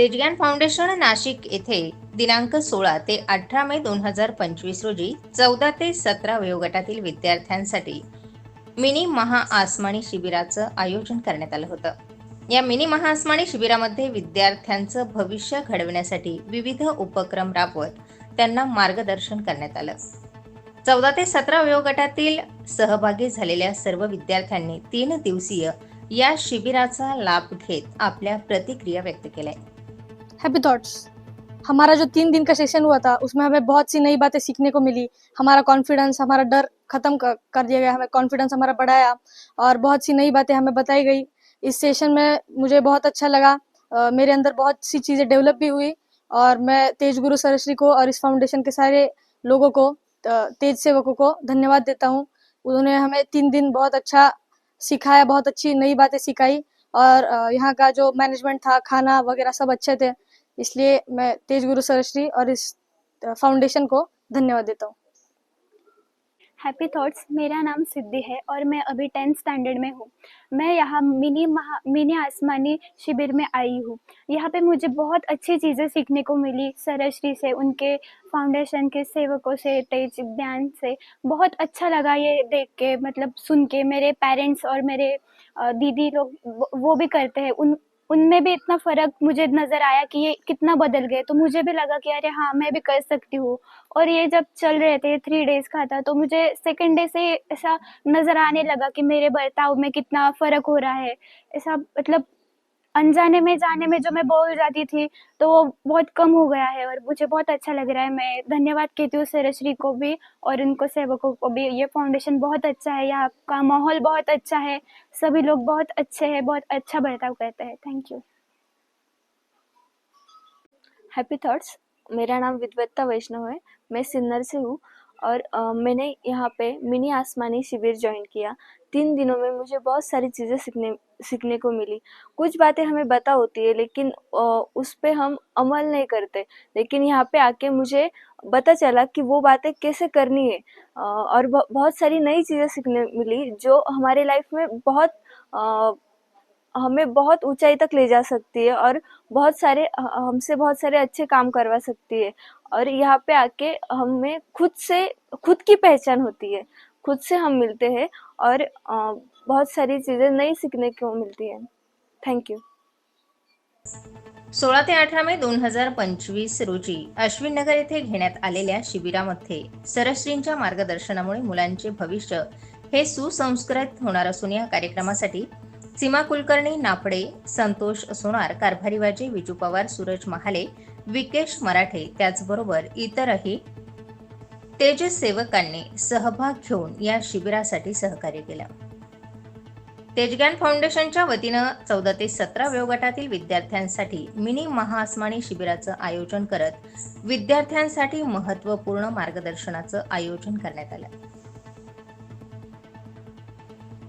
Tejgyan foundation Nashik येथे दिनांक सोळा ते अठरा मे दोन हजार पंचवीस रोजी चौदा ते सतरा वयोगटातील विद्यार्थ्यांसाठी मिनी महाआसमानी शिबिराचं आयोजन करण्यात आलं होतं. या मिनी महाआसमानी शिबिरामध्ये विद्यार्थ्यांचं भविष्य घडविण्यासाठी विविध उपक्रम राबवत त्यांना मार्गदर्शन करण्यात आलं. चौदा ते सतरा वयोगटातील सहभागी झालेल्या सर्व विद्यार्थ्यांनी तीन दिवसीय या शिबिराचा लाभ घेत आपल्या प्रतिक्रिया व्यक्त केल्या. हैप्पी थॉट्स हमारा जो तीन दिन का सेशन हुआ था, उसमें हमें बहुत सी नई बातें सीखने को मिली। हमारा कॉन्फिडेंस हमारा डर खत्म कर दिया गया, हमें कॉन्फिडेंस हमारा बढ़ाया और बहुत सी नई बातें हमें बताई गई। इस सेशन में मुझे बहुत अच्छा लगा। मेरे अंदर बहुत सी चीज़ें डेवलप भी हुई और मैं तेज गुरु सरश्री को और इस फाउंडेशन के सारे लोगों को तेज सेवकों को धन्यवाद देता हूँ। उन्होंने हमें तीन दिन बहुत अच्छा सिखाया, बहुत अच्छी नई बातें सिखाई और यहाँ का जो मैनेजमेंट था, खाना वगैरह सब अच्छे थे। इसलिए मैं तेज गुरु सरश्री और इस फाउंडेशन को धन्यवाद देता हूँ। हैप्पी थॉट्स मेरा नाम सिद्धि है और मैं अभी टेंथ स्टैंडर्ड में हूँ। मैं यहाँ मिनी महा, मिनी आसमानी शिविर में आई हूँ। यहाँ पे मुझे बहुत अच्छी चीज़ें सीखने को मिली सरश्री से, उनके फाउंडेशन के सेवकों से, तेज ज्ञान से। बहुत अच्छा लगा ये देख के मतलब सुन के मेरे पेरेंट्स और मेरे दीदी लोग वो- भी करते हैं। उन उनमें भी इतना फ़र्क मुझे नज़र आया कि ये कितना बदल गए। तो मुझे भी लगा कि अरे हाँ मैं भी कर सकती हूँ। और ये जब चल रहे थे थ्री डेज़ का था तो मुझे सेकेंड डे से ऐसा नज़र आने लगा कि मेरे बर्ताव में कितना फ़र्क हो रहा है। ऐसा मतलब अनजाने में जाने में जो मैं बोल जाती थी तो वो बहुत कम हो गया है और मुझे बहुत अच्छा लग रहा है। मैं धन्यवाद कहती हूँ सरश्री को भी और उनको सेवकों को भी। ये फाउंडेशन बहुत अच्छा है, यहाँ का माहौल बहुत अच्छा है। सभी लोग बहुत अच्छे हैं, बहुत अच्छा बर्ताव करते हैं। थैंक यू हैप्पी थॉट्स मेरा नाम विद्वत्ता वैष्णव है। मैं सिन्नर से हूँ। और मैंने यहाँ पे मिनी आसमानी शिविर ज्वाइन किया। तीन दिनों में मुझे बहुत सारी चीज़ें सीखने सीखने को मिली। कुछ बातें हमें पता होती है, लेकिन उस पर हम अमल नहीं करते। लेकिन यहाँ पे आके मुझे पता चला कि वो बातें कैसे करनी है। और बहुत सारी नई चीज़ें सीखने मिली, जो हमारे लाइफ में बहुत हमें बहुत ऊंचाई तक ले जा सकती है और बहुत सारे हमसे बहुत सारे अच्छे काम करवा सकती है। और यहाँ पे आके हमें खुद से, खुद की पहचान होती है। खुद से हम मिलते हैं और बहुत सारी चीज़ें नई सीखने को मिलती है। थैंक यू सोळा ते अठरा मे दोन हज़ार पंचवीस रोजी अश्विन नगर येथे घेण्यात आलेल्या शिबिरामध्ये सरश्रींच्या मार्गदर्शनामुळे मुलांचे भविष्य हे सुसंस्कृत होणार असून या कार्यक्रमासाठी सीमा कुलकर्णी नाफडे संतोष सोनार कारभारीवाजी विजू पवार सूरज महाले विकेश मराठे त्याचबरोबर इतरही तेजस सेवकांनी सहभाग घेऊन या शिबिरासाठी सहकार्य केलं. तेजग्यान फाउंडेशनच्या वतीनं चौदा ते सतरा वयोगटातील विद्यार्थ्यांसाठी मिनी महाआसमानी शिबिराचं आयोजन करत विद्यार्थ्यांसाठी महत्त्वपूर्ण मार्गदर्शनाचं आयोजन करण्यात आलं.